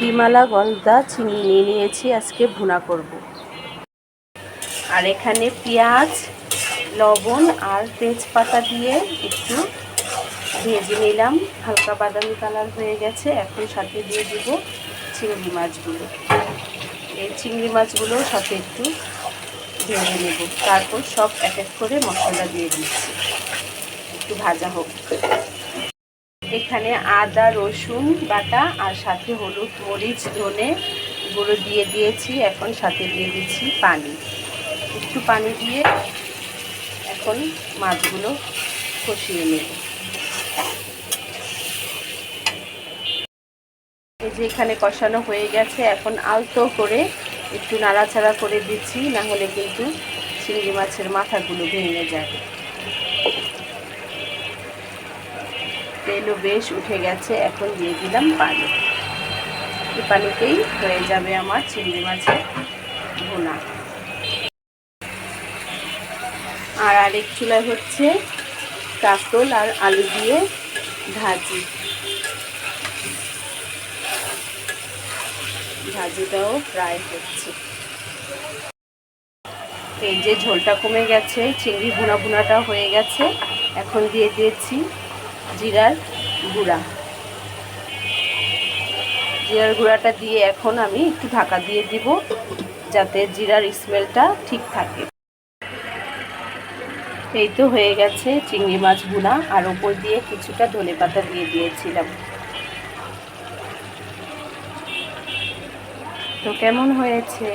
বিমালা গলদা চিংড়ি নিয়ে নিয়েছি, আজকে ভুনা করব। আর এখানে পেঁয়াজ, লবণ আর তেজপাতা দিয়ে একটু ভেজে নিলাম। হালকা বাদামি কালার হয়ে গেছে, এখন সাথে দিয়ে দেবো চিংড়ি মাছগুলো। এই চিংড়ি মাছগুলো সাথে একটু ভেজে নেব। তারপর সব এক এক করে মশলা দিয়ে দিচ্ছি। একটু ভাজা হোক। এখানে আদা, রসুন বাটা আর সাথে হলুদ মরিচ, ধনে গুঁড়ো দিয়ে দিয়েছি। এখন সাথে দিয়ে দিচ্ছি পানি। একটু পানি দিয়ে এখন মাছগুলো কষিয়ে নেব। এই যে এখানে কষানো হয়ে গেছে। এখন আলতো করে একটু নাড়াচাড়া করে দিচ্ছি, না হলে কিন্তু চিংড়ি মাছের মাথাগুলো ভেঙে যাবে। তেলও বেশ উঠে গেছে, এখন দিয়ে দিলাম পানি। এই পানিতেই হয়ে যাবে আমার চিংড়ি মাছের ভুনা। আর আরেক চুলায় হচ্ছে কাতল আর আলু দিয়ে ভাজি। ভাজিটাও ফ্রাই হচ্ছে। এই যে ঝোলটা কমে গেছে, চিংড়ি ভুনা ভুনাটা হয়ে গেছে, এখন দিয়ে দিয়েছি জিরার গুঁড়া। জিরার গুঁড়াটা দিয়ে এখন আমি একটু ঢাকা দিয়ে দিব, যাতে জিরার স্মেলটা ঠিক থাকে। এই তো হয়ে গেছে চিংড়ি মাছ গুঁড়া, আর ওপর দিয়ে কিছুটা ধনে পাতা দিয়ে দিয়েছিলাম। তো কেমন হয়েছে?